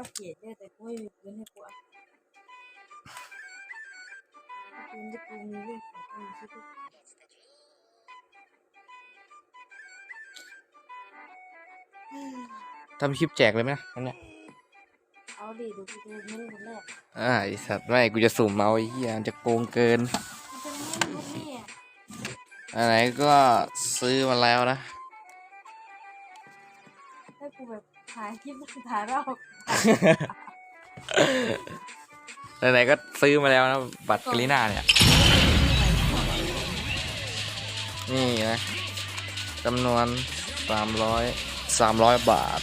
ออัปเกรดเนี่ยแต่กูไม่มีเงินให้กูอัพเงินที่กูมีเรื่องของกูมีชื่อทุกทำคลิปแจกเลยไหมนะอันเนี้ยเอาดิดูกูดูไม่ได้คนแรกอ่าไอสัตว์ไม่กูจะสุ่มเอาไอ้เหี้ยมันจะโกงเกิน มันจะไม่รู้เนี่ยอันไหนก็ซื้อมาแล้วนะถ้ากูแบบถ่ายคลิปสุดท้ายเรา ไหนๆก็ซื้อมาแล้วนะบัตรกรีน่าเนี่ย นี่นะจำนวนสามร้อยสามร้อยบาท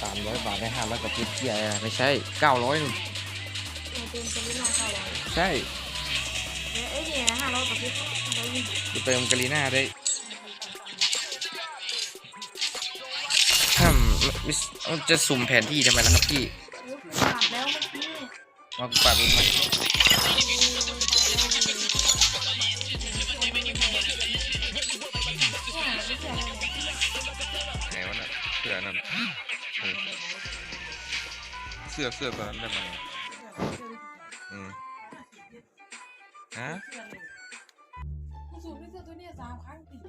สามร้อยบาทได้ห้าร้อยกับพิษเที่ยอะไม่ใช่เก้าร้อยใช่ เนี่ยเอ้ยเนี่ยห้าร้อยกว่าเพชรห้าร้อยยี่สิบกูเติมกรีน่าได้ถ้าไม่ไม่จะสุ่มแผนที่ทำไมล่ะครับพี่โอ้ยขาดแล้วเมื่อกี้มาปรับมันมาไหนวะน่ะเสื้อนั่นเออเสื้อเสื้อตัวนั้นได้ไหมามครั้งติด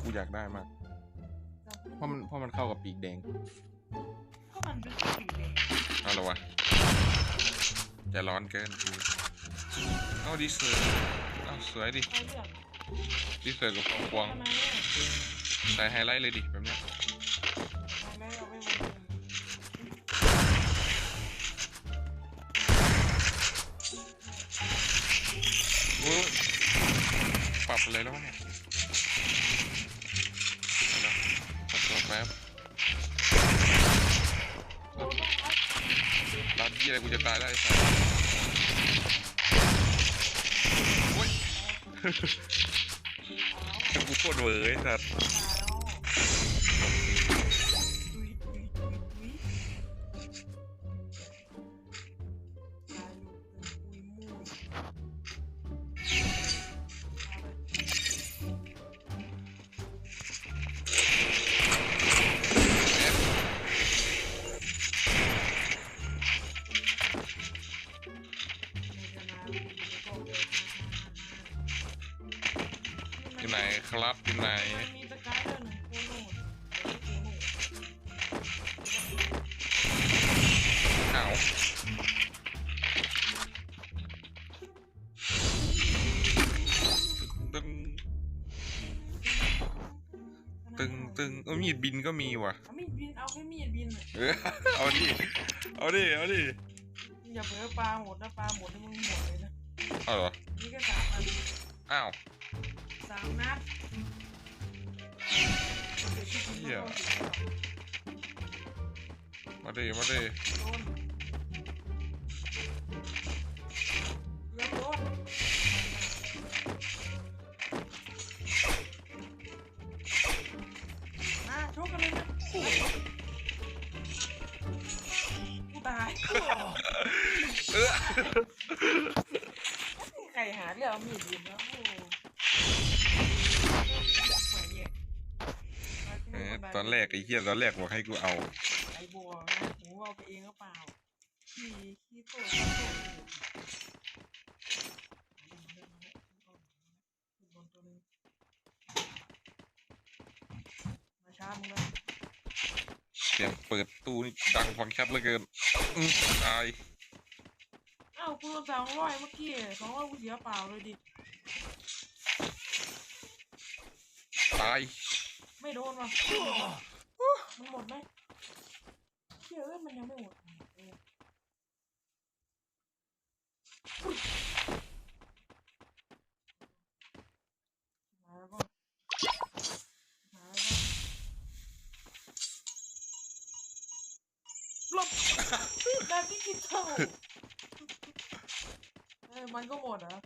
กูอยากได้มาก เพราะมันเพราะมันเข้ากับปีกแดงก็มันเป็นสีแดงเอาละวะจะร้อนเกินกูเอาดีเซอร์เอาสวยดิเอาเรื่องดีเซอร์กับฟองควงทำไมเนี่ยใส่ไฮไลท์เลยดิแบบเนี้ รับยี่อะไรกูจะตายได้ไอ้สัสโอ้ย กูโคตรเวอร์ไอ้สัส ไหนครับอยู่ไหนมีตะกร้าเรื่องหนึ่งโคโน่โคโน่อ้าวตึงตึงตึงเออมีดบินก็มีว่ะเอามีดบินเอาแค่มีดบินอะเออเอาดิเอาดิเอาดิอย่าเผลอปลาหมดนะปลาหมดนี่มึงหมดเลยนะเอาเหรอนี่ก็สามอันอ้าว เหี้ยมาดิมาดิโดนเรือโดน แรกไอ้เหี้ยตอนแรกบอกให้กูเอา ไอ้บัวนะหูเอาไปเองหรือเปล่าขี้ขี้โตขี้โตมาช้ามึงเลยเสียงเปิดตู้นี่ดังฟังชัดเหลือเกินอืมตายอ้าวกูโดนสองร้อยเมื่อกี้สองร้อยกูเสียเปล่าเลยดิ ตาย ไม่โดนว่ะ มันหมดไหมเชื่อเอ้ยมันยังไม่หมดเออมาแล้วก็มาแล้วก็หลบแบบนี้กินเท่าเออมันก็หมดเหรอ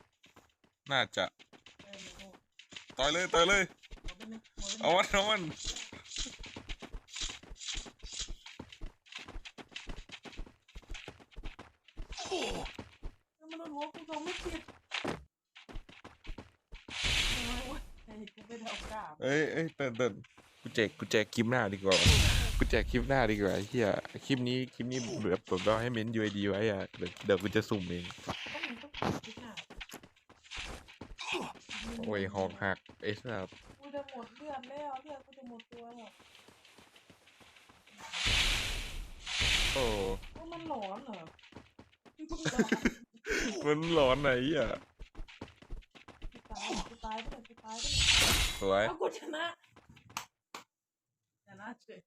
น่าจะเออมันก็หมดต่อยเลยต่อยเลย หมดไปไหมหมดไปไหมเอามันเอามันแล้วมันโดนหัวกูสองไม่ติด กล้า เอ้ยเอ้ยแต่แต่กูแจกกูแจกคลิปหน้าดีกว่ากูแจกคลิปหน้าดีกว่าไอ้เฮียคลิปนี้คลิปนี้แบบแบบเราให้เม้น UID ไว้อะเดี๋ยวเดี๋ยวกูจะสุ่มเองต้องมีต้องคิดหน้าโอ้ยหอกหักไอ้สัสกูจะหมดเลือดแล้วเลือดกูจะหมดตัวแล้วโอ้ว่ามันหลอนเหรอพี่เพิ่งจะมันร้อนไหนอะตาย กูตายไปเลยกูตายไปเลยสวยแล้วกูชนะชนะเฉย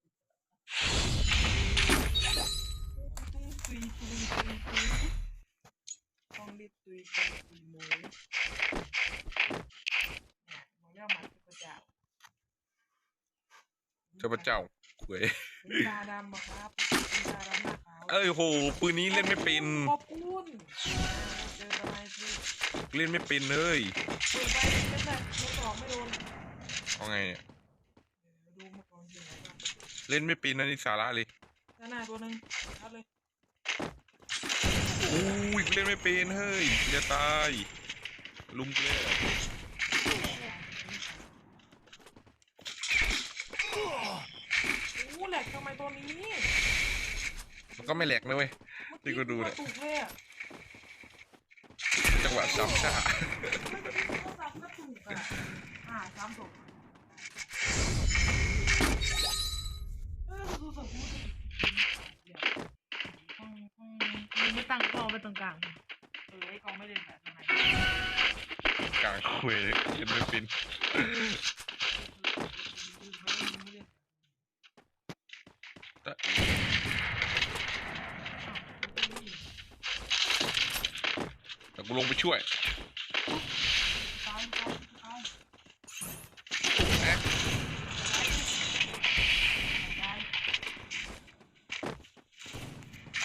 ตุยตุยตุยตุยตุยต้องรีบตุยตุยตุยหมูเนี่ยมึงเรียกมันคือพระเจ้าเจ้าพระเจ้าเว้ยเป็นตาดำอะครับเป็นตาดำหน้าขาวเอ้ยโหปืนนี้เล่นไม่เป็น ขอบคุณ เจอทำไมคือเล่นไม่เป็นเลยเปิดไปไม่ได้ไม่ตอบไม่โดนเอาไงเนี่ยเออดูมาก่อนอยู่ไหนบ้างเล่นไม่เป็นนะนี่สาระเลยด้านหน้าตัวหนึ่งชัดเลยอุ้ยเล่นไม่เป็นเฮ้ยจะตายลุมกูแล้วโอ้แหลกทำไมตัวนี้มันก็ไม่แหลกนะเว้ยนี่กูดูเนี่ยถูกเลยอะจั งหวะซ้ำชาไม่คิดว่าซ้ำก็ถูกอะอ่าซ้ำถูกเออดูสักพูดมึงไม่ตั้งกองไปตรงกลาง เออไอ้กองไม่เล่นแบบไหนกลางคุยยเล่นไม่เป็นต่แกูลงไปช่วยแอ๊ะ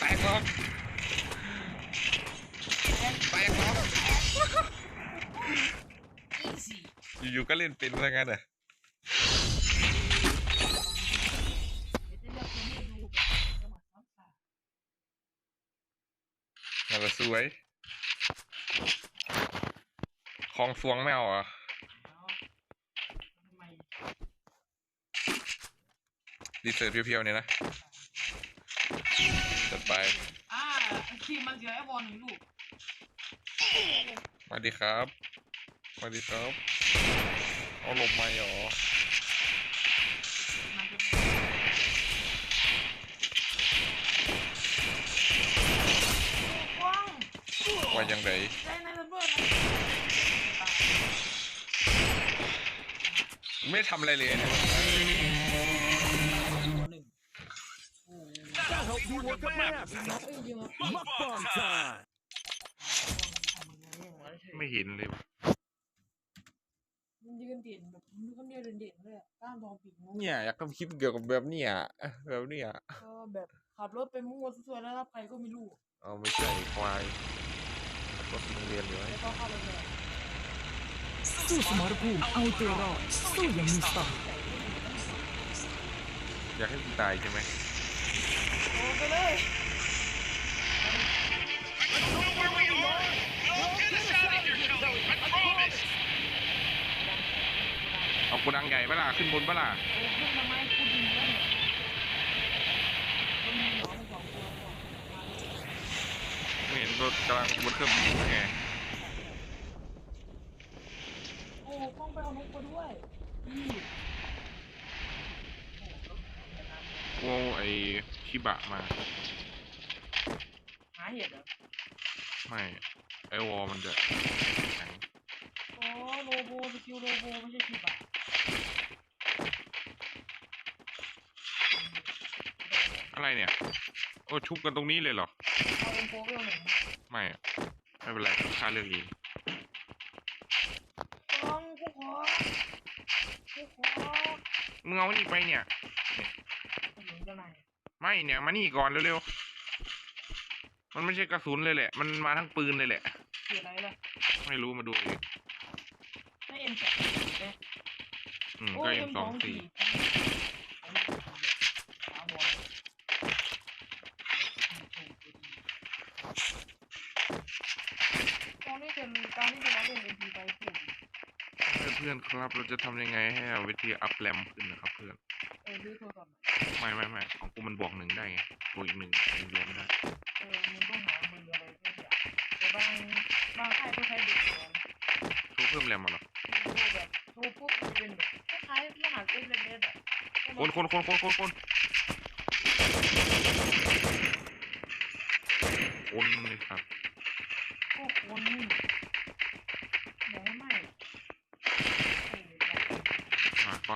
ตายแตกแล้วแตกแล้วอีซี่อยู่ๆก็เล่นเป็นซะงั้นอะเดี๋ยวจะเลือกคนที่ดูแบบจังหวะสวย คลองสวงไม่เอาเหรอะแล้วทำไมดีเซอร์เพียวๆเนี่ยนะจัดไป อ่าทีมมันเสียไอ้บอลหนึ่งลูกมาดีครับมาดีครับ เอาหลบไม่หรอมันจะกว้างว่ายังไง ได้ในระเบิดไม่ได้ทำอะไรเลยเนี่ย That'll help you work up my abs. เอ้ยยิงอะ Mukbang time. ไม่เห็นเลยมันยืนเด่นแบบมือคนเดียวเด่นๆเลยอะกล้ามทองปีกมุ้งเนี่ย อยากทำคลิปเกี่ยวกับแบบเนี้ยแบบเนี้ยก็แบบขับรถไปมั่วสวยๆแล้วรับใครก็ไม่รู้เอาไม่ใช่ควายรถโรงเรียนอยู่ไหมแล้วก็เข้าไปเลย สู้สมรภูมิเอาตัวรอดสู้อย่างมีสตล์อยากให้กูตายใช่ไหมโอ้ไปเลยเอากูดังใหญ่ปะล่ะขึ้นบนปะล่ะขึ้นมาไหมกูดึงแล้วเนี่ยมันมีหนอนสองตัวก่อนไม่เห็นรถกำลังบนเครื่องบินไง โอ้ต้องไปเอานกมาด้วย อืมกูเอาไอ้ชิบะมา หาเห็ดเหรอ ไม่ไอวอลมันจะแข็งอ๋อโลโบสกิลโลโบไม่ใช่คีบอะอะไรเนี่ย โอ้ชุบกันตรงนี้เลยเหรอ เอาเอ็นโฟเวลหนึ่งไม่อะไม่เป็นไรค่าเรื่องเอง ต้องกูขอกูขอ มึงเอานี่ไปเนี่ยกูหนุนเจ้านายไม่เนี่ยมานี่ก่อนเร็วๆ มันไม่ใช่กระสุนเลยแหละ มันมาทั้งปืนเลยแหละเสียอะไรล่ะไม่รู้มาดูเลยให้เอ็นแปดเนี่ยอืมโอ้ก็เอ็เอ็มมสสอองงสี่ เป็นตอนนี้เป็นเราเล่นเอ็มพีไปพูดไม่เพื่อนครับ เราจะทำยังไงให้เอาวิธีอัพแรมขึ้นนะครับ เพื่อนเออซื้อโทรศัพท์ไม่ไม่ไม่ของกูมันบวกหนึ่งได้ไงบวกอีกหนึ่งหนึ่งแรมได้เออมึงต้องหามืออะไรสักอย่างแต่บางบางค่ายก็ใช้เด็กก่อนโชว์เพิ่มแรมมาหรอดูแบบดูปุ๊บมันจะเป็นแบบคล้ายๆรหัสเอสเอ็มเอสอะคนคนคนคนคนคนคน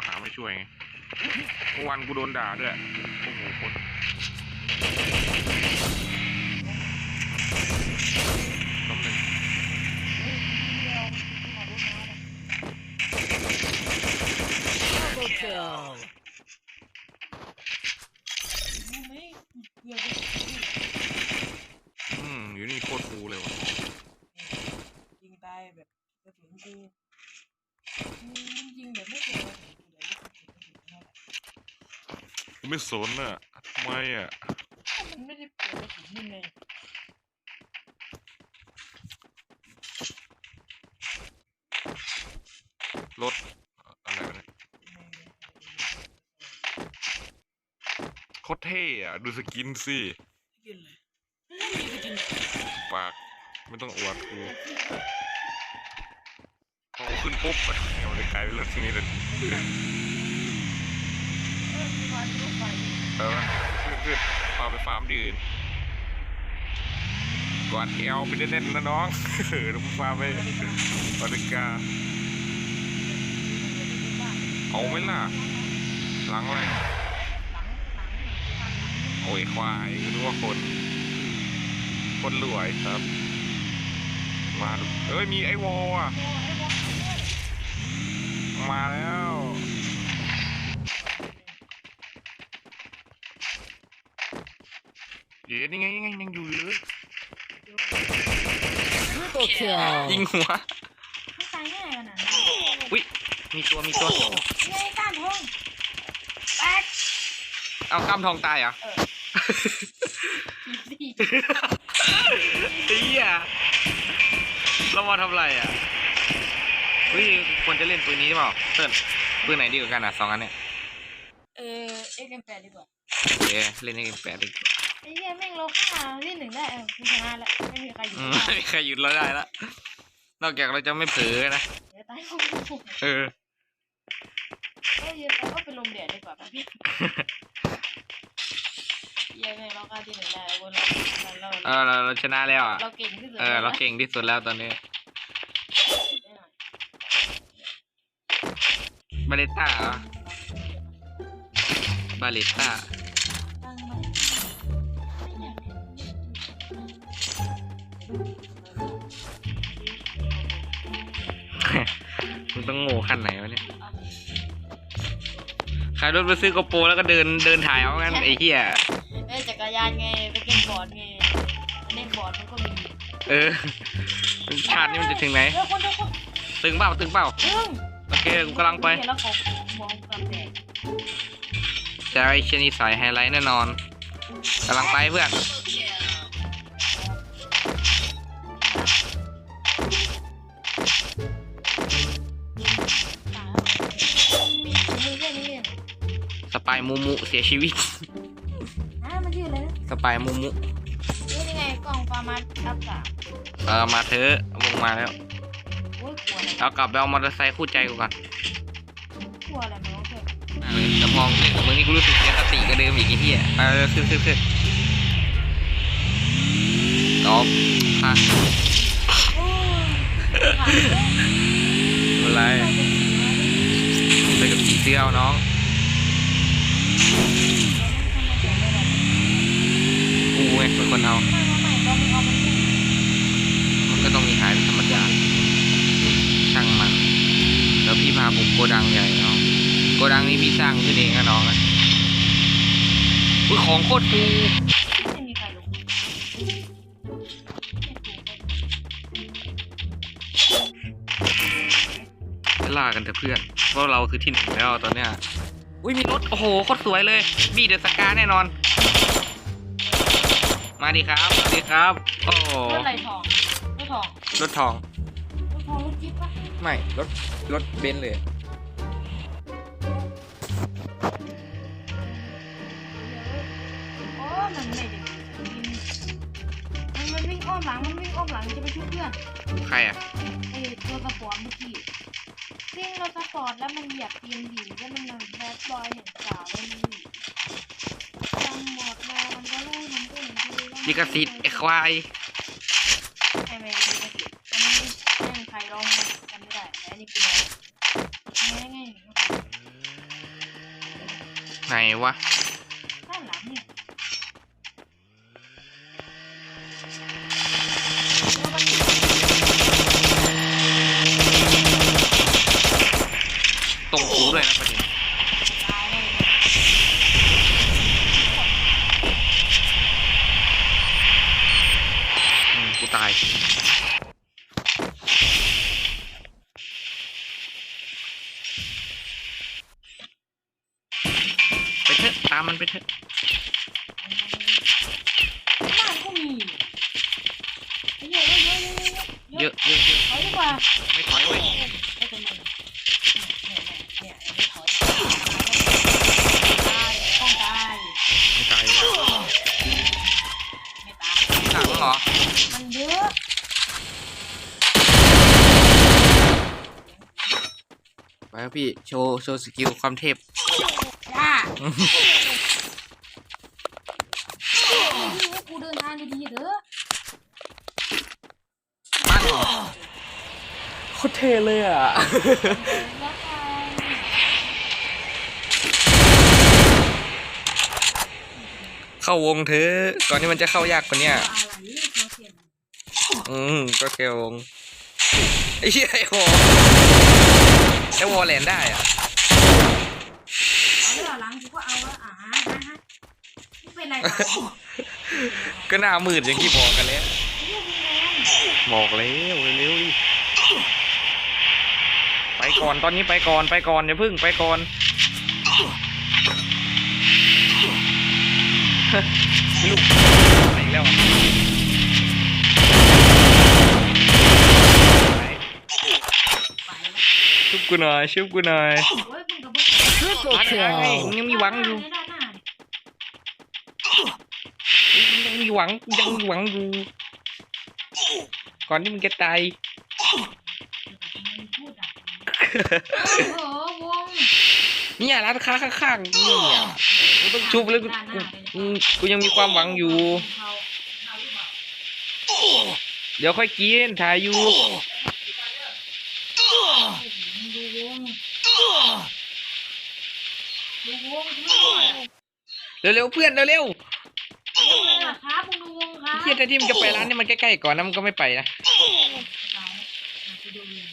หาไม่ช่วยไงเมื่อวันกูโดนด่าด้วย โอ้โหคนล้มหนึ่งเ kill. อืมอยู่นี่โคตรฟูเลยว่ะ ยิงตายแบบกระสุนกูยิงแบบไม่เจอกระสุนกูเลย ไม่เจอกระสุนเท่าไหร่กูไม่สนอะทำไมอะมันไม่ได้เปิดกระสุนนี่ไงรถอะไรวะเนี่ยโคตรเท่อะดูสกินสิกินเลยปาก ไม่ต้องอวดกูพอขึ้นปุ๊บเอาเลยกลายเป็นรถที่นี่เลยเออมีวันรถ เออขึ้นขึ้นพาไปฟาร์มดีอื่นกอดเอวไปเล่นๆนะน้องเออต้องพาไปอริกาเอาไหมล่ะ หลังอะไรงโอ้ยควายนึกว่าคน คนรวยครับ มาเอ้ย มีไอ้วอลอะ มาแล้ว เดี๋ยวนี่ไงยังไงยังอยู่เลย Triple kill. ยิงหัวไม่ตายง่ายขนาดนั้นอุ้ยมีตัวมีตัวไงก้านทองแตกเอากำทองตายเหรอะสี่เฮียเรามาทำไรอะเฮ้ยควรจะเล่นปืนนี้หรือเปล่าเติ้ลปืนไหนดีกว่ากันอะสองอันเนี่ยเออเอ็กซ์แปดดีกว่าโอเคเล่นให้แปดดีกว่า ไอ้เหี้ยแม่งเราฆ่าที่หนึ่งได้เออคุณชนะแล้วไม่มีใครอยู่อืมได้ไม่มีใครหยุดเราได้ละนอกจากเราจะไม่เผลอนะเดี๋ยวตายของกูเออ ก็ยืนไปก็เป็นลมเดือดดีกว่าป่ะพี่เหี้ยแม่งเราฆ่าที่หนึ่งได้บนเราเราเออเราเราชนะแล้วอะ เราเก่งที่สุดเออ เราเก่งที่สุดแล้วตอนนี้ บาเลต้าเหรอบาเลต้า มึงต้องโง่ขั้นไหนวะเนี่ยขายรถไปซื้อกระโปรงแล้วก็เดินเดินถ่ายเอางั้นไอ้เหี้ยเอ้ยจักรยานไงไปเก็บบอร์ดไงเล่นบอร์ดมันก็มีเออชาตินี้มันจะถึงไหนเดี๋ยวคนเดี๋ยวคนตึงเปล่าตึงเปล่าดึงโอเคกูกำลังไปเห็นแล้วเขามองกระแตกจะไอเชยนี่สายไฮไลท์แน่นอนกำลังไปเพื่อน มูมุเสียชีวิตอะมันชื่ออะไรนะสปายมูมุนี่ยังไงกล่องฟาร์มาอัพสามเออมาเถอะวงมาแล้วโอ้ยกลัวอะไรเอากลับไปเอามอเตอร์ไซค์คู่ใจกูก่อนกลัวอะไรมันต้องเกิดแต่พอเล่นกับมึงนี่กูรู้สึกเสียสติกับเดิมอีกไอ้เหี้ยไปเร็วขึ้นขึ้นขึ้นตอบฮะโอ้ยผ่านเลยไม่เป็นไรไปเป็นผีมาดิไปกับผีเสื้อเอาน้อง กูไงเป็นคนเอา มันก็ต้องมีหายเป็นธรรมดา ช่างมัน แล้วพี่พาผมโกดังใหญ่เนาะโกดังนี้พี่สร้างขึ้นเองอะน้องอะอุ้ยของโคตรฟูไม่มีใครลงไม่ถูกไปล่ากันเถอะเพื่อน เพราะเราคือที่หนึ่งแล้วตอนเนี้ย อุ้ยมีรถ โอ้โหโคตรสวยเลยบีเดอะสกาแน่นอน มาดีครับมาดีครับ โอ้โหรถอะไรทองรถทองรถทองรถทองรถจิ๊บปะไม่ รถ รถเบนซ์เลย มันวิ่งอ้อมหลังมันวิ่งอ้อมหลังจะไปช่วยเพื่อนใครอะไอ้ตัวสปอร์ตเมื่อกี้วิ่งรถสปอร์ตแล้วมันเหยียบตีนดีแล้วมันแบดบอยเห็นสาวแล้วมันจำหมดแล้วมันก็เลยมันก็เห็นดีแล้วลิขสิทธิ์ไอ้ควายไอ้แม่ลิขสิทธิ์อันนี้ไม่มีใครร้องกันไม่ได้แต่อันนี้คือร้องไงไงไหนวะ เหรอ มันเยอะไปครับพี่ โชว์ โชว์สกิลความเทพ จ้ากูเดินทางดีๆเถอะปั้นเหรอ โคตรเท่เลยอะ แล้วไป เข้าวงเถอะ ก่อนที่มันจะเข้ายากกว่าเนี้ยอะไรตัวเสียงอืมก็แค่วงไอ้เหี้ยไอ้วอไอ้วอแลนได้อะเอาแล้วหลังกูก็เอาแล้วอ่าฮะฮะเป็นไรกันก็หน้ามืดอย่างที่บอกกันแล้วเรื่องแรงบอกแล้วเร็วๆดิไปก่อนตอนนี้ไปก่อนไปก่อนอย่าพึ่งไปก่อน ลูกไปอีกแล้วอะไปไปแล้วชุบกูหน่อยชุบกูหน่อยโอ้ยมึงกับมึง Triple มาได้ไงมึง kill. ยังมีหวังอยู่ด้านหน้ายังมีหวังยังมีหวังอยู่ก่อนที่มึงจะตายพูดอะโอ้โหวง เนี่ยร้านค้าข้างๆนี่อะกูต้องชุบแล้วกูกูกูกูยังมีความหวังอยู่เขาเขาหรือเปล่าเดี๋ยวค่อยกินถ่ายอยู่มึงดูวงดูวงดูวงเร็วๆเพื่อนเร็วครับมึงดูวงครัๆบเฮียแต่ที่มึงจะไปร้านนี่มันใกล้ๆก่อนนะมึงก็ไม่ไปนะตายแล้วไปดูวง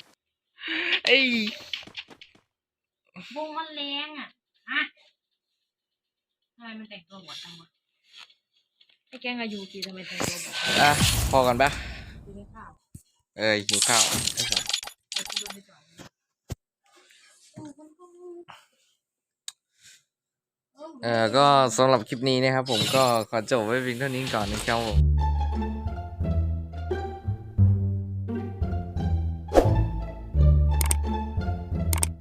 ไอ้ย วงมันแรงอะฮะทำไมมันแต่งตัวหัวจังวะไอ้แกงอายุกี่ทำไมแต่งตัวแบบอะพอก่อนปะกินข้าวเออหิวข้าวไอ้สัสไปดูไปก่อนเออก็สำหรับคลิปนี้นะครับผมก็ขอจบไว้เพียงเท่านี้ก่อนนะครับผม